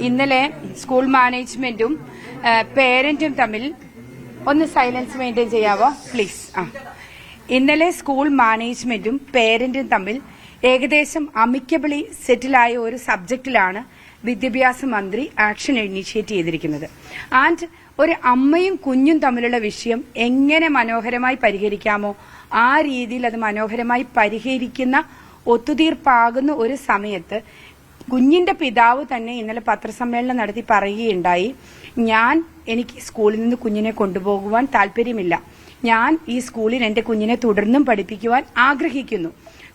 ഇന്നലെ സ്കൂൾ മാനേജ്മെന്റും പേരന്റും തമ്മിൽ ഒന്ന് സൈലൻസ് മെയിന്റെയിൻ ചെയ്യാവോ? പ്ലീസ് ആ. ഇന്നലെ സ്കൂൾ മാനേജ്മെന്റും പേരന്റും തമ്മിൽ ഏകദേശം അമിക്കബിളി സെറ്റിലായ ഒരു സബ്ജക്റ്റിലാണ് വിദ്യാഭ്യാസ മന്ത്രി ആക്ഷൻ ഇനീഷ്യേറ്റ് ചെയ്തിരിക്കുന്നത്. ആൻഡ് ഒരു അമ്മയും കുഞ്ഞും തമ്മിലുള്ള വിഷയം എങ്ങനെ മനോഹരമായി പരിഹരിക്കാമോ ആ രീതിയിൽ അത് മനോഹരമായി പരിഹരിക്കുന്ന ഒത്തുതീർപ്പാകുന്ന ഒരു സമയത്ത് കുഞ്ഞിന്റെ പിതാവ് തന്നെ ഇന്നലെ പത്രസമ്മേളനം നടത്തി പറയുകയുണ്ടായി ഞാൻ എനിക്ക് സ്കൂളിൽ നിന്ന് കുഞ്ഞിനെ കൊണ്ടുപോകുവാൻ താല്പര്യമില്ല. ഞാൻ ഈ സ്കൂളിൽ എന്റെ കുഞ്ഞിനെ തുടർന്നും പഠിപ്പിക്കുവാൻ ആഗ്രഹിക്കുന്നു.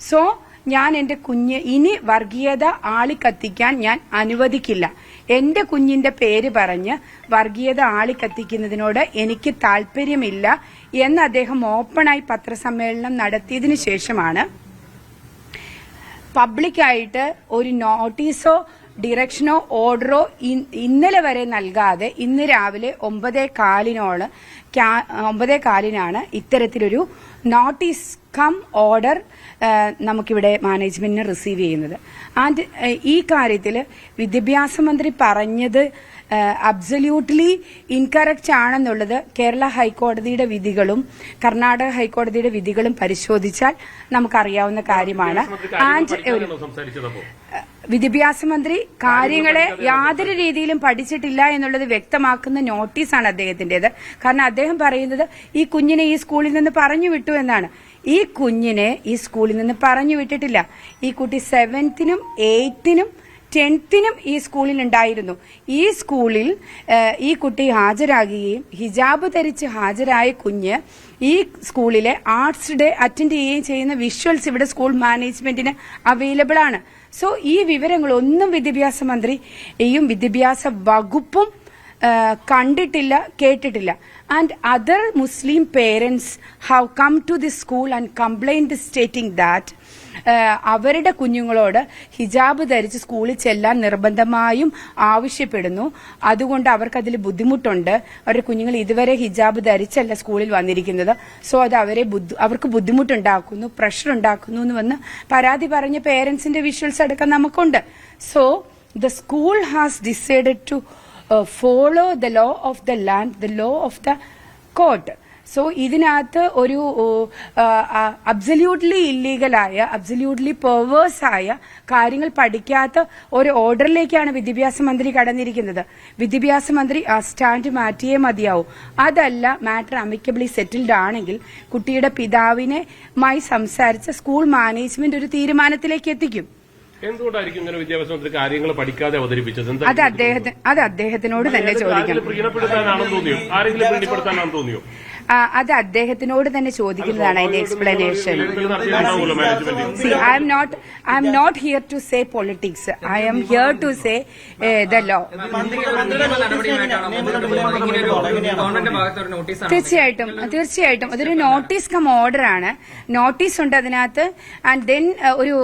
സോ ഞാൻ എന്റെ കുഞ്ഞ് ഇനി വർഗീയത ആളിക്കത്തിക്കാൻ ഞാൻ അനുവദിക്കില്ല. എന്റെ കുഞ്ഞിന്റെ പേര് പറഞ്ഞ് വർഗീയത ആളിക്കത്തിക്കുന്നതിനോട് എനിക്ക് താല്പര്യമില്ല എന്ന് അദ്ദേഹം ഓപ്പണായി പത്രസമ്മേളനം നടത്തിയതിനു ശേഷമാണ് പബ്ലിക്കായിട്ട് ഒരു നോട്ടീസോ ഡിറക്ഷനോ ഓർഡറോ ഇന്നലെ വരെ നൽകാതെ ഇന്ന് രാവിലെ ഒമ്പതേ കാലിനോട് ക്യാ- ഒമ്പതേ കാലിനാണ് ഇത്തരത്തിലൊരു നോട്ടീസ് കം ഓർഡർ നമുക്കിവിടെ മാനേജ്മെന്റിന് റിസീവ് ചെയ്യുന്നത്. ആൻഡ് ഈ കാര്യത്തിൽ വിദ്യാഭ്യാസ മന്ത്രി പറഞ്ഞത് അബ്സല്യൂട്ട്ലി ഇൻകറക്റ്റ് ആണെന്നുള്ളത് കേരള ഹൈക്കോടതിയുടെ വിധികളും കർണാടക ഹൈക്കോടതിയുടെ വിധികളും പരിശോധിച്ചാൽ നമുക്കറിയാവുന്ന കാര്യമാണ്. ആൻഡ് വിദ്യാഭ്യാസ മന്ത്രി കാര്യങ്ങളെ യാതൊരു രീതിയിലും പഠിച്ചിട്ടില്ല എന്നുള്ളത് വ്യക്തമാക്കുന്ന നോട്ടീസാണ് അദ്ദേഹത്തിന്റേത് കാരണം അദ്ദേഹം പറയുന്നത് ഈ കുഞ്ഞിനെ ഈ സ്കൂളിൽ നിന്ന് പറഞ്ഞു വിട്ടു എന്നാണ്. ഈ കുഞ്ഞിനെ ഈ സ്കൂളിൽ നിന്ന് പറഞ്ഞു വിട്ടിട്ടില്ല. ഈ കുട്ടി സെവൻത്തിനും എയ്ത്തിനും ടെൻത്തിനും ഈ സ്കൂളിൽ ഉണ്ടായിരുന്നു ഈ സ്കൂളിൽ ഈ കുട്ടി ഹാജരാകുകയും ഹിജാബ് ധരിച്ച് ഹാജരായ കുഞ്ഞ് ഈ സ്കൂളിലെ ആർട്സ് ഡേ അറ്റൻഡ് ചെയ്യുകയും ചെയ്യുന്ന വിഷ്വൽസ് ഇവിടെ സ്കൂൾ മാനേജ്മെന്റിന് അവൈലബിൾ ആണ്. സോ ഈ വിവരങ്ങൾ ഒന്നും വിദ്യാഭ്യാസ മന്ത്രിയും വിദ്യാഭ്യാസ വകുപ്പും കണ്ടിട്ടില്ല കേട്ടിട്ടില്ല. And other Muslim parents have come to the school and complained stating that അവരുടെ കുഞ്ഞുങ്ങളോട് ഹിജാബ് ധരിച്ച് സ്കൂളിൽ ചെല്ലാൻ നിർബന്ധമായും ആവശ്യപ്പെടുന്നു. അതുകൊണ്ട് അവർക്കതിൽ ബുദ്ധിമുട്ടുണ്ട്. അവരുടെ കുഞ്ഞുങ്ങൾ ഇതുവരെ ഹിജാബ് ധരിച്ചല്ല സ്കൂളിൽ വന്നിരിക്കുന്നത്. സോ അത് അവരെ അവർക്ക് ബുദ്ധിമുട്ടുണ്ടാക്കുന്നു പ്രഷർ ഉണ്ടാക്കുന്നു എന്ന് വന്ന് പരാതി പറഞ്ഞ പേരൻസിന്റെ വിഷ്വൽസ് അടക്കം നമുക്കുണ്ട്. So the school has decided to follow the law of the land the law of the court so ഇതിനകത്ത് ഒരു അബ്സല്യൂട്ട്ലി ഇല്ലീഗലായ അബ്സല്യൂട്ട്ലി പെർവേഴ്സ് ആയ കാര്യങ്ങൾ പഠിക്കാത്ത ഒരു ഓർഡറിലേക്കാണ് വിദ്യാഭ്യാസ മന്ത്രി കടന്നിരിക്കുന്നത്. വിദ്യാഭ്യാസ മന്ത്രി ആ സ്റ്റാൻഡ് മാറ്റിയേ മതിയാവും. അതല്ല മാറ്റർ അമിക്കബിളി സെറ്റിൽഡ് ആണെങ്കിൽ കുട്ടിയുടെ പിതാവിനെ മായി സംസാരിച്ച സ്കൂൾ മാനേജ്മെന്റ് ഒരു തീരുമാനത്തിലേക്ക് എത്തിക്കും. എന്തുകൊണ്ടായിരിക്കും ഇങ്ങനെ വിദ്യാഭ്യാസ മന്ത്രി കാര്യങ്ങൾ പഠിക്കാതെ അവതരിപ്പിച്ചത്? അത് അദ്ദേഹത്തിന് അത് അദ്ദേഹത്തിനോട് തന്നെ ചോദിക്കണം. ആരെങ്കിലും പ്രീണപ്പെടുത്താനാണെന്ന് തോന്നിയോ? ആരെങ്കിലും പ്രീണപ്പെടുത്താനാണെന്ന് തോന്നിയോ? അത് അദ്ദേഹത്തിനോട് തന്നെ ചോദിക്കുന്നതാണ് അതിന്റെ explanation see I'm not I'm not here to say politics I'm here to say the law തീർച്ചയായിട്ടും തീർച്ചയായിട്ടും. അതൊരു നോട്ടീസ് കം ഓർഡർ ആണ്. നോട്ടീസ് ഉണ്ട് അതിനകത്ത്. ആൻഡ് ദെൻ ഒരു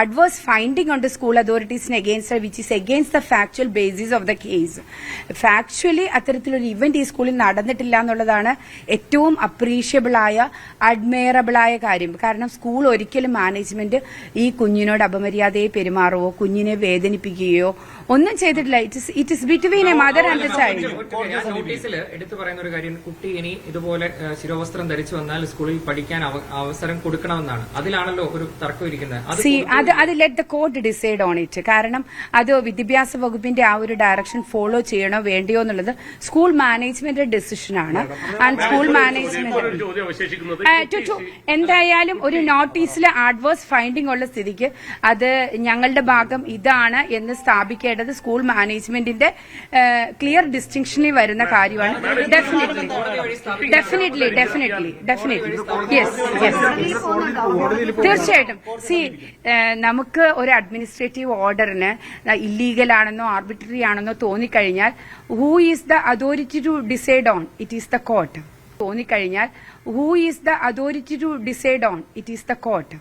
അഡ്വേഴ്സ് ഫൈൻഡിംഗ് ഉണ്ട് school അതോറിറ്റീസിന് against which is against the factual basis of the case factually അത്തരത്തിലൊരു event ഈ സ്കൂളിൽ നടന്നിട്ടില്ല എന്നുള്ളതാണ് ഏറ്റവും അപ്രീഷ്യബിളായ അഡ്മയറബിളായ കാര്യം. കാരണം സ്കൂൾ ഒരിക്കലും മാനേജ്മെന്റ് ഈ കുഞ്ഞിനോട് അപമര്യാദയെ പെരുമാറുവോ കുഞ്ഞിനെ വേദനിപ്പിക്കുകയോ ഒന്നും ചെയ്തിട്ടില്ല. It is it is between a mother and a child നോട്ടീസിൽ എടുത്തു പറയുന്ന ഒരു കാര്യം കുട്ടി ഇനി ഇതുപോലെ ശിരോവസ്ത്രം ധരിച്ചു വന്നാൽ സ്കൂളിൽ പഠിക്കാൻ അവ- അവസരം കൊടുക്കണമെന്നാണ്. അതിലാണല്ലോ ഒരു തർക്കം ഇരിക്കുന്നത്. അത് അത് let the court decide on it കാരണം അത് വിദ്യാഭ്യാസ വകുപ്പിന്റെ ആ ഒരു ഡയറക്ഷൻ ഫോളോ ചെയ്യണോ വേണ്ടിയോ എന്നുള്ളത് സ്കൂൾ മാനേജ്മെന്റ് ഡിസിഷനാണ് ആൻഡ് സ്കൂൾ മാനേജ്മെന്റ്. എന്തായാലും ഒരു നോട്ടീസിൽ ആഡ്വേഴ്സ് ഫൈൻഡിംഗ് ഉള്ള സ്ഥിതിക്ക് അത് ഞങ്ങളുടെ ഭാഗം ഇതാണ് എന്ന് സ്ഥാപിക്കേണ്ടത് സ്കൂൾ മാനേജ്മെന്റിന്റെ ക്ലിയർ ഡിസ്റ്റിങ്ഷനിൽ വരുന്ന കാര്യമാണ്. Definitely definitely definitely definitely yes yes തീർച്ചയായിട്ടും. സി നമുക്ക് ഒരു അഡ്മിനിസ്ട്രേറ്റീവ് ഓർഡറിന് ഇല്ലീഗൽ ആണെന്നോ ആർബിട്രറി ആണെന്നോ തോന്നിക്കഴിഞ്ഞാൽ who is the authority to decide on it is the court തോന്നിക്കഴിഞ്ഞാൽ who is the authority to decide on it is the court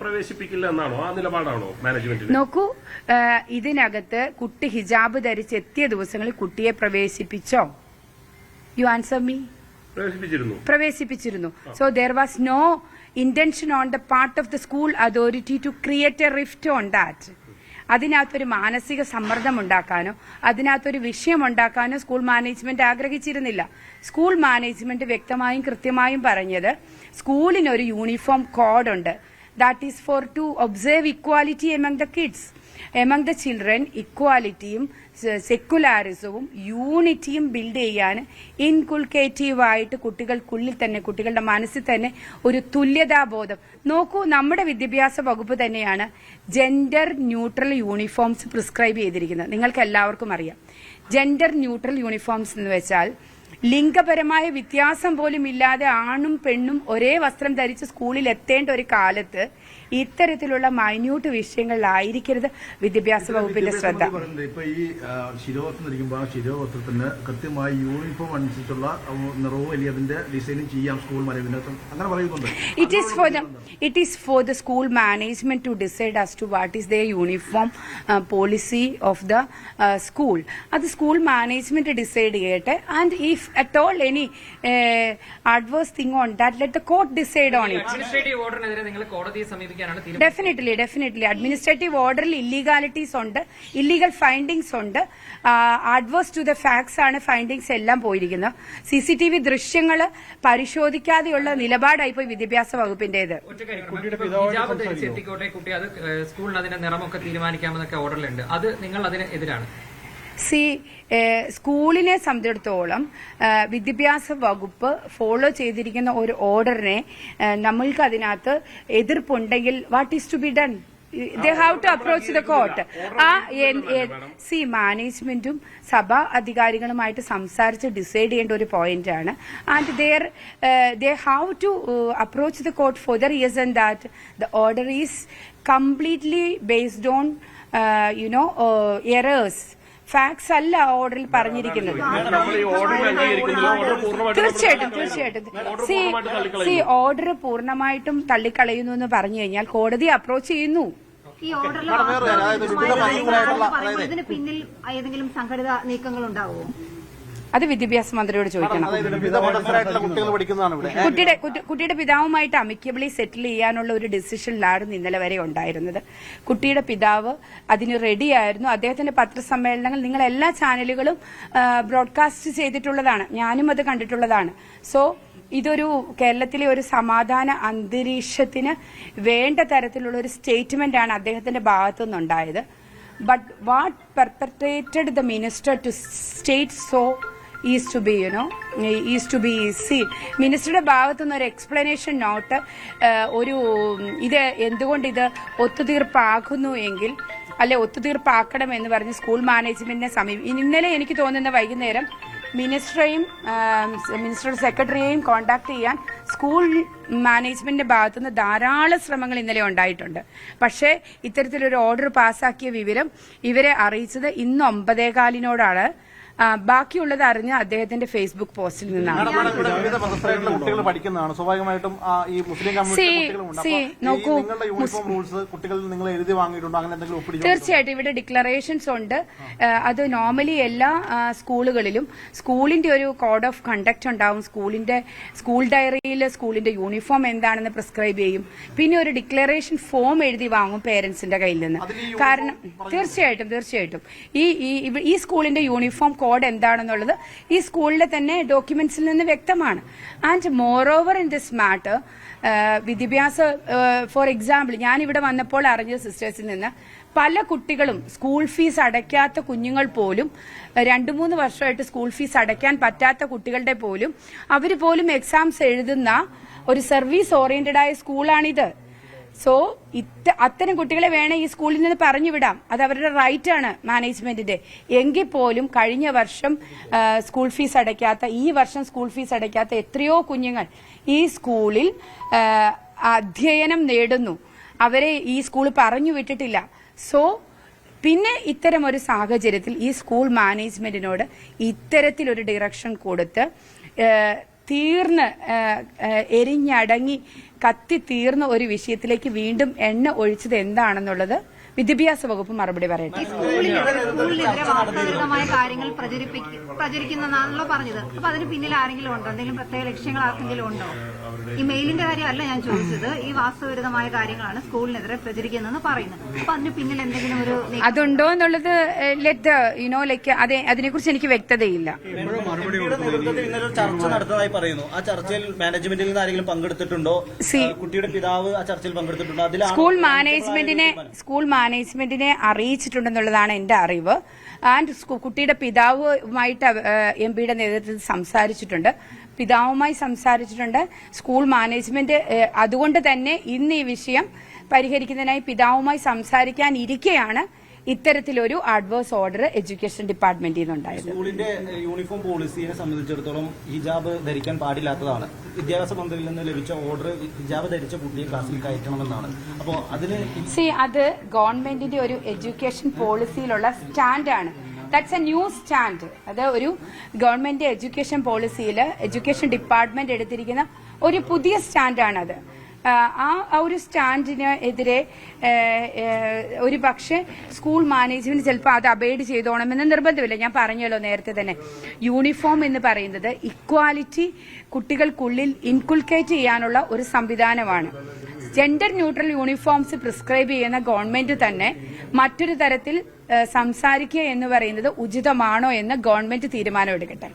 പ്രവേശിപ്പിക്കില്ല എന്നാണോ? ആ നിലപാടാണോ മാനേജ്മെന്റ് നോക്കൂ ഇതിനകത്ത് കുട്ടി ഹിജാബ് ധരിച്ച് എത്തിയ ദിവസങ്ങളിൽ കുട്ടിയെ പ്രവേശിപ്പിച്ചോ? യു ആൻസർ മീ പ്രവേശിപ്പിച്ചിരുന്നു. പ്രവേശിപ്പിച്ചിരുന്നു. So there was no intention on the part of the school authority to create a rift on that. അതിനകത്തൊരു മാനസിക സമ്മർദ്ദം ഉണ്ടാക്കാനോ അതിനകത്തൊരു വിഷയം ഉണ്ടാക്കാനോ സ്കൂൾ മാനേജ്മെന്റ് ആഗ്രഹിച്ചിരുന്നില്ല. സ്കൂൾ മാനേജ്മെന്റ് വ്യക്തമായും കൃത്യമായും പറഞ്ഞത് സ്കൂളിനൊരു യൂണിഫോം കോഡ് ഉണ്ട് that is for to observe equality among the kids among the children ഇക്വാലിറ്റിയും സെക്കുലാരിസവും യൂണിറ്റിയും ബിൽഡ് ചെയ്യാൻ ഇൻകുൾക്കേറ്റീവായിട്ട് കുട്ടികൾക്കുള്ളിൽ തന്നെ കുട്ടികളുടെ മനസ്സിൽ തന്നെ ഒരു തുല്യതാബോധം. നോക്കൂ നമ്മുടെ വിദ്യാഭ്യാസ വകുപ്പ് തന്നെയാണ് ജെൻഡർ ന്യൂട്രൽ യൂണിഫോംസ് പ്രിസ്ക്രൈബ് ചെയ്തിരിക്കുന്നത്. നിങ്ങൾക്ക് എല്ലാവർക്കും അറിയാം. ജെൻഡർ ന്യൂട്രൽ യൂണിഫോംസ് എന്ന് വെച്ചാൽ ലിംഗപരമായ വ്യത്യാസം പോലും ഇല്ലാതെ ആണും പെണ്ണും ഒരേ വസ്ത്രം ധരിച്ച് സ്കൂളിൽ എത്തേണ്ട ഒരു കാലത്ത് ഇത്തരത്തിലുള്ള മൈന്യൂട്ട് വിഷയങ്ങളിലായിരിക്കരുത്. വിദ്യാഭ്യാസ വകുപ്പിന്റെ ശ്രദ്ധ. ഇപ്പൊ ഈ ശിരോവസ്ത്രം ധരിക്കുമ്പോൾ ആ ശിരോവസ്ത്രത്തിന് കൃത്യമായി യൂണിഫോം അനുസരിച്ചുള്ള നിറവും അല്ലെങ്കിൽ അതിന്റെ ഡിസൈനും ചെയ്യാം സ്കൂൾ മാനേജ്മെന്റ് അങ്ങനെ പറയുന്നുണ്ട്. It is for the it is for the school management to decide as to what is their uniform uh, policy of the uh, school. അത് സ്കൂൾ മാനേജ്മെന്റ് ഡിസൈഡ് ചെയ്യട്ടെ. And if at all any adverse thing on that let the court decide on it administrative ഓർഡറിനെതിരെ നിങ്ങൾ കോടതിയെ സമീപിക്കാനാണ് definitely definitely administrative ഓർഡറിൽ ഇല്ലീഗാലിറ്റീസ് ഉണ്ട് illegal findings ഉണ്ട്. Adverse to the facts ആണ് findings എല്ലാം പോയിരിക്കുന്നത്. സി സി ടി വി ദൃശ്യങ്ങൾ പരിശോധിക്കാതെയുള്ള നിലപാടായി പോയി വിദ്യാഭ്യാസ വകുപ്പിന്റേത്. കുട്ടി അത് സ്കൂളിൽ സ്കൂളിന് അതിന്റെ നിറമൊക്കെ തീരുമാനിക്കാമെന്നൊക്കെ ഓർഡറിലുണ്ട് അത് നിങ്ങൾ അതിന് എതിരാണ്. സി സ്കൂളിനെ സംബന്ധിച്ചിടത്തോളം വിദ്യാഭ്യാസ വകുപ്പ് ഫോളോ ചെയ്തിരിക്കുന്ന ഒരു ഓർഡറിനെ നമ്മൾക്ക് അതിനകത്ത് എതിർപ്പുണ്ടെങ്കിൽ what is to be done they have to approach the court ആ സി മാനേജ്മെന്റും സഭാ അധികാരികളുമായിട്ട് സംസാരിച്ച് ഡിസൈഡ് ചെയ്യേണ്ട ഒരു പോയിന്റ് ആണ്. And there they have to approach the court for the reason that the order is completely based on you know errors facts അല്ല ഓർഡറിൽ പറഞ്ഞിരിക്കുന്നത് തീർച്ചയായിട്ടും തീർച്ചയായിട്ടും സി പൂർണമായിട്ട് സി ഓർഡർ പൂർണമായിട്ടും തള്ളിക്കളയുന്നു എന്ന് പറഞ്ഞു കഴിഞ്ഞാൽ കോടതി അപ്രോച്ച് ചെയ്യുന്നു ഈ ഓർഡറിൽ പിന്നിൽ ഏതെങ്കിലും സംഘടിത നീക്കങ്ങൾ ഉണ്ടാവുമോ അത് വിദ്യാഭ്യാസ മന്ത്രിയോട് ചോദിക്കണം. കുട്ടിയുടെ കുട്ടിയുടെ പിതാവുമായിട്ട് അമിക്കബിളി സെറ്റിൽ ചെയ്യാനുള്ള ഒരു ഡിസിഷനിലായിരുന്നു ഇന്നലെ വരെ ഉണ്ടായിരുന്നത്. കുട്ടിയുടെ പിതാവ് അതിന് റെഡിയായിരുന്നു അദ്ദേഹത്തിന്റെ പത്രസമ്മേളനങ്ങൾ നിങ്ങൾ എല്ലാ ചാനലുകളും ബ്രോഡ്കാസ്റ്റ് ചെയ്തിട്ടുള്ളതാണ്. ഞാനും അത് കണ്ടിട്ടുള്ളതാണ്. സോ ഇതൊരു കേരളത്തിലെ ഒരു സമാധാന അന്തരീക്ഷത്തിന് വേണ്ട തരത്തിലുള്ള ഒരു സ്റ്റേറ്റ്മെന്റ് ആണ് അദ്ദേഹത്തിന്റെ ഭാഗത്തു നിന്നുണ്ടായത്. But what perpetrated the minister to state so is to be you know is to be seen മിനിസ്റ്ററുടെ ഭാഗത്തു നിന്ന് ഒരു എക്സ്പ്ലനേഷൻ നോട്ട് ഒരു ഇത് എന്തുകൊണ്ട് ഇത് ഒത്തുതീർപ്പാക്കുന്നു എങ്കിൽ അല്ലെ ഒത്തുതീർപ്പാക്കണം എന്ന് പറഞ്ഞ് സ്കൂൾ മാനേജ്മെന്റിനെ സമീപം ഇന്നലെ എനിക്ക് തോന്നുന്ന വൈകുന്നേരം മിനിസ്റ്ററെയും മിനിസ്റ്റർ സെക്രട്ടറിയെയും കോൺടാക്ട് ചെയ്യാൻ സ്കൂൾ മാനേജ്മെന്റിന്റെ ഭാഗത്തുനിന്ന് ധാരാളം ശ്രമങ്ങൾ ഇന്നലെ ഉണ്ടായിട്ടുണ്ട്. പക്ഷേ ഇത്തരത്തിലൊരു ഓർഡർ പാസ്സാക്കിയ വിവരം ഇവരെ അറിയിച്ചത് ഇന്ന് ഒമ്പതേകാലിനോടാണ്. ബാക്കിയുള്ളത് അറിഞ്ഞ അദ്ദേഹത്തിന്റെ ഫേസ്ബുക്ക് പോസ്റ്റിൽ നിന്നാണ്. കുട്ടികൾ പഠിക്കുന്നതാണ്. സ്വാഭാവികമായിട്ടും ഈ മുസ്ലിം നോക്കൂ, റൂൾസ് നിങ്ങൾ എഴുതി വാങ്ങിയിട്ടുണ്ടോ? അങ്ങനെ എന്തെങ്കിലും തീർച്ചയായിട്ടും ഇവിടെ ഡിക്ലറേഷൻസ് ഉണ്ട്. അത് നോർമലി എല്ലാ സ്കൂളുകളിലും സ്കൂളിന്റെ ഒരു കോഡ് ഓഫ് കണ്ടക്ട് ഉണ്ടാവും. സ്കൂളിന്റെ സ്കൂൾ ഡയറിയിൽ സ്കൂളിന്റെ യൂണിഫോം എന്താണെന്ന് പ്രിസ്ക്രൈബ് ചെയ്യും. പിന്നെ ഒരു ഡിക്ലറേഷൻ ഫോം എഴുതി വാങ്ങും പേരൻസിന്റെ കയ്യിൽ നിന്ന്. കാരണം തീർച്ചയായിട്ടും തീർച്ചയായിട്ടും. ഈ ഈ സ്കൂളിന്റെ യൂണിഫോം കോഡ് എന്താണെന്നുള്ളത് ഈ സ്കൂളിലെ തന്നെ ഡോക്യുമെന്റ്സിൽ നിന്ന് വ്യക്തമാണ്. And moreover in this matter വിദ്യാഭ്യാസ ഫോർ എക്സാമ്പിൾ ഞാൻ ഇവിടെ വന്നപ്പോൾ അറിഞ്ഞ സിസ്റ്റേഴ്സിൽ നിന്ന് പല കുട്ടികളും സ്കൂൾ ഫീസ് അടയ്ക്കാത്ത കുഞ്ഞുങ്ങൾ പോലും ഏഹ്, രണ്ടു മൂന്ന് വർഷമായിട്ട് സ്കൂൾ ഫീസ് അടയ്ക്കാൻ പറ്റാത്ത കുട്ടികളുടെ പോലും അവർ പോലും എക്സാംസ് എഴുതുന്ന ഒരു സർവീസ് ഓറിയന്റഡ് ആയ സ്കൂളാണിത് സോ ഇത്ത അത്തരം കുട്ടികളെ വേണേ ഈ സ്കൂളിൽ നിന്ന് പറഞ്ഞു വിടാം അത് അവരുടെ റൈറ്റ് ആണ് മാനേജ്മെന്റിന്റെ എങ്കിൽ പോലും കഴിഞ്ഞ വർഷം സ്കൂൾ ഫീസ് അടയ്ക്കാത്ത ഈ വർഷം സ്കൂൾ ഫീസ് അടയ്ക്കാത്ത എത്രയോ കുഞ്ഞുങ്ങൾ ഈ സ്കൂളിൽ അധ്യയനം നേടുന്നു. അവരെ ഈ സ്കൂൾ പറഞ്ഞു വിട്ടിട്ടില്ല സോ പിന്നെ ഇത്തരം ഒരു സാഹചര്യത്തിൽ ഈ സ്കൂൾ മാനേജ്മെന്റിനോട് ഇത്തരത്തിലൊരു ഡിറക്ഷൻ കൊടുത്ത് തീർന്ന് എരിഞ്ഞടങ്ങി കത്തി തീർന്ന ഒരു വിഷയത്തിലേക്ക് വീണ്ടും എണ്ണ ഒഴിച്ചത് എന്താണെന്നുള്ളത് വിദ്യാഭ്യാസ വകുപ്പ് മറുപടി പറയട്ടെ. സ്കൂളിനെതിരെ സ്കൂളിനെതിരെ കാര്യങ്ങൾ പ്രചരിപ്പിക്ക പ്രചരിക്കുന്നതാണല്ലോ പറഞ്ഞത്. അപ്പൊ അതിന് പിന്നിൽ ആരെങ്കിലും ഉണ്ടോ? എന്തെങ്കിലും പ്രത്യേക ലക്ഷ്യങ്ങൾ ആർക്കെങ്കിലും ഉണ്ടോ? ഈ മെയിലിന്റെ കാര്യമല്ല ഞാൻ ചോദിച്ചത്. ഈ വാസ്തവവിരുദ്ധമായ കാര്യങ്ങളാണ് സ്കൂളിനെതിരെ പ്രചരിക്കുന്നതെന്ന് പറയുന്നത്. അപ്പൊ അതിന് പിന്നിൽ എന്തെങ്കിലും ഒരു അതുണ്ടോ എന്നുള്ളത് ലെറ്റ് യുനോ ലൈക്ക് അതെ അതിനെക്കുറിച്ച് എനിക്ക് വ്യക്തതയില്ല. ഇന്നലെ ചർച്ച നടത്തതായി പറയുന്നു. ആ ചർച്ചയിൽ മാനേജ്മെന്റിൽ നിന്ന് ആരെങ്കിലും പങ്കെടുത്തിട്ടുണ്ടോ? കുട്ടിയുടെ പിതാവ് ആ ചർച്ചയിൽ പങ്കെടുത്തിട്ടുണ്ടോ? അതിലാണ് സ്കൂൾ മാനേജ്മെന്റിനെ സ്കൂൾ മാനേജ്മെന്റിനെ അറിയിച്ചിട്ടുണ്ടെന്നുള്ളതാണ് എന്റെ അറിവ്. ആൻഡ് കുട്ടിയുടെ പിതാവുമായിട്ട് എം പിയുടെ നേതൃത്വത്തിൽ സംസാരിച്ചിട്ടുണ്ട്. പിതാവുമായി സംസാരിച്ചിട്ടുണ്ട്. സ്കൂൾ മാനേജ്മെന്റ് അതുകൊണ്ട് തന്നെ ഇന്ന് ഈ വിഷയം പരിഹരിക്കുന്നതിനായി പിതാവുമായി സംസാരിക്കാൻ ഇരിക്കെയാണ്. ഇത്തരത്തിലൊരു അഡ്വേഴ്സ് ഓർഡർ എഡ്യൂക്കേഷൻ ഡിപ്പാർട്ട്മെന്റിൽ നിന്നുണ്ടായത് സ്കൂളിന്റെ യൂണിഫോം പോളിസിയെ സംബന്ധിച്ചിടത്തോളം ഹിജാബ് ധരിക്കാൻ പാടില്ലാത്തതാണ്. വിദ്യാഭ്യാസ മന്ത്രിയിൽ നിന്ന് ലഭിച്ച ഓർഡർ ഹിജാബ് ധരിച്ച കുട്ടിയെ ക്ലാസ്സിൽ കയറ്റണമെന്നാണ്. അപ്പോൾ അതിന് സി അത് ഗവൺമെന്റിന്റെ ഒരു എഡ്യൂക്കേഷൻ പോളിസിയിലുള്ള സ്റ്റാൻഡാണ് ദാറ്റ്സ് എ ന്യൂ സ്റ്റാൻഡ് അത് ഒരു ഗവൺമെന്റ് എഡ്യൂക്കേഷൻ പോളിസിയിൽ എഡ്യൂക്കേഷൻ ഡിപ്പാർട്ട്മെന്റ് എടുത്തിരിക്കുന്ന ഒരു പുതിയ സ്റ്റാൻഡാണ് ആ ആ ഒരു സ്റ്റാൻഡിന് എതിരെ ഒരു പക്ഷേ സ്കൂൾ മാനേജ്മെന്റ് ചിലപ്പോൾ അത് അബൈഡ് ചെയ്തോണമെന്ന് നിർബന്ധമില്ല. ഞാൻ പറഞ്ഞല്ലോ നേരത്തെ തന്നെ. യൂണിഫോം എന്ന് പറയുന്നത് ഇക്വാലിറ്റി കുട്ടികൾക്കുള്ളിൽ ഇൻകുൽക്കേറ്റ് ചെയ്യാനുള്ള ഒരു സംവിധാനമാണ്. ജെൻഡർ ന്യൂട്രൽ യൂണിഫോംസ് പ്രിസ്ക്രൈബ് ചെയ്യുന്ന ഗവൺമെന്റ് തന്നെ മറ്റൊരു തരത്തിൽ സംസാരിക്കുക എന്ന് പറയുന്നത് ഉചിതമാണോ എന്ന് ഗവൺമെന്റ് തീരുമാനമെടുക്കട്ടെ.